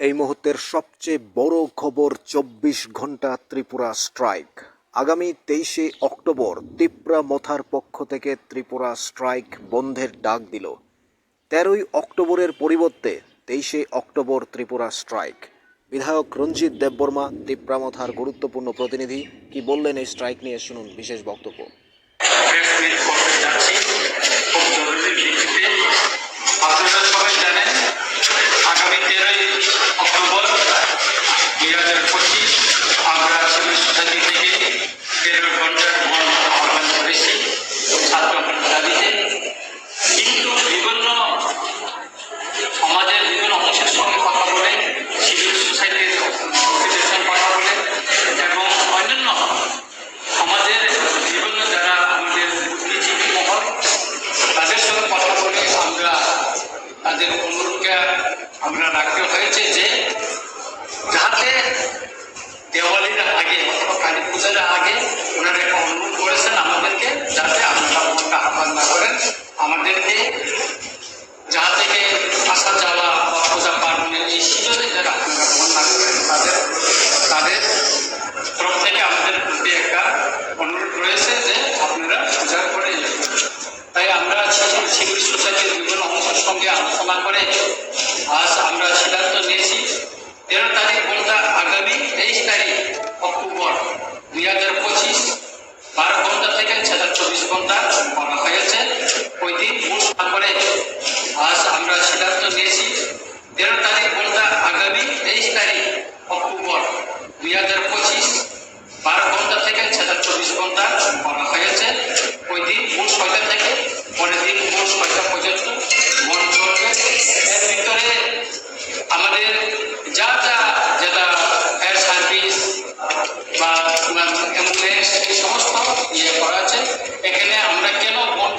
এই মুহূর্তের সবচেয়ে বড় খবর চব্বিশ ঘণ্টা ত্রিপুরা স্ট্রাইক। আগামী তেইশে অক্টোবর তিপ্রা মথার পক্ষ থেকে ত্রিপুরা স্ট্রাইক বন্ধের ডাক দিল। তেরোই অক্টোবরের পরিবর্তে তেইশে অক্টোবর ত্রিপুরা স্ট্রাইক। বিধায়ক রঞ্জিত দেববর্মা তিপ্রামথার গুরুত্বপূর্ণ প্রতিনিধি, কি বললেন এই স্ট্রাইক নিয়ে শুনুন বিশেষ বক্তব্য। তাদের অনুরোধকে আমরা রাখতে হয়েছে যে ঘণ্টা সেটা চব্বিশ ঘণ্টা করা হয়েছে। ওই দিন তারপরে আজ আমরা সিদ্ধান্ত নিয়েছি তেরো তারিখ ঘণ্টা আগামী তেইশ তারিখ অক্টোবর দুই হাজার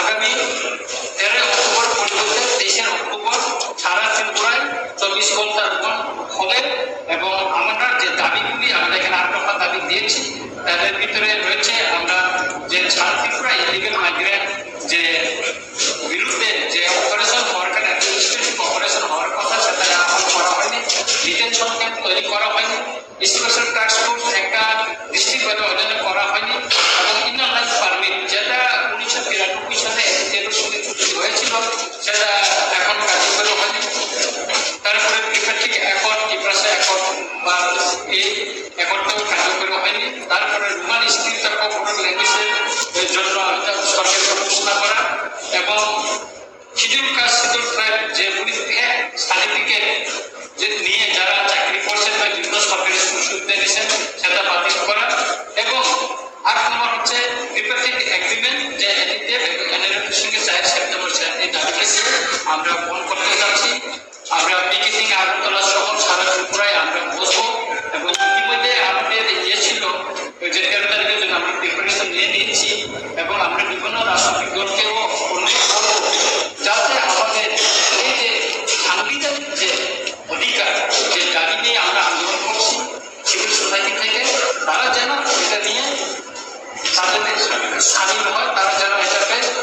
আগামী তেরোই অক্টোবর পরিবর্তে তেইশে অক্টোবর সারা ত্রিপুরায় চব্বিশ ঘণ্টার হবে এবং আমরা যে দাবিগুলি, আমরা এখানে আট দফা দাবি দিয়েছি, তাদের ভিতরে রয়েছে আমরা যে সারা ত্রিপুরা ইলিগেল মাইগ্রেন্ট যে বিরুদ্ধে যে অপারেশন হওয়ার কারণে অ্যাডমিনিস্ট্রেটিভ অপারেশন হওয়ার কথা সেটা এখন করা হয়নি ডিটেনশন ক্যাম্প তৈরি করা হয়নি স্পেশাল টাস্ক ফোর্স একটা ডিস্ট্রিক্ট অর্জনে করা হয়নি, এবং লাইফ পারমিট যেটা তারপরে রুমান স্ত্রী তর্ক ল্যাঙ্গুয়েজের জন্য সরকারকে ঘোষণা করা এবং শিডিউল কাস্ট শিডিউল ট্রাইব যে সার্টিফিকেট যে নিয়ে যারা চাকরি করছেন বা বিভিন্ন সরকারি সুযোগ দিয়েছেন, সেটা বাতিল করা এবং আট নম্বর হচ্ছে ত্রিপাক্ষিক এগ্রিমেন্ট যে এটিতে এনএলএফের সঙ্গে চার সেপ্টেম্বর এই দাবিটাকে আমরা ফোন করতে যাচ্ছি। আমরা পিকেটিং আগরতলা সহ সারা ত্রিপুরায় আমরা বসবো এবং স্বাধীন হয় তারা যেন এটাকে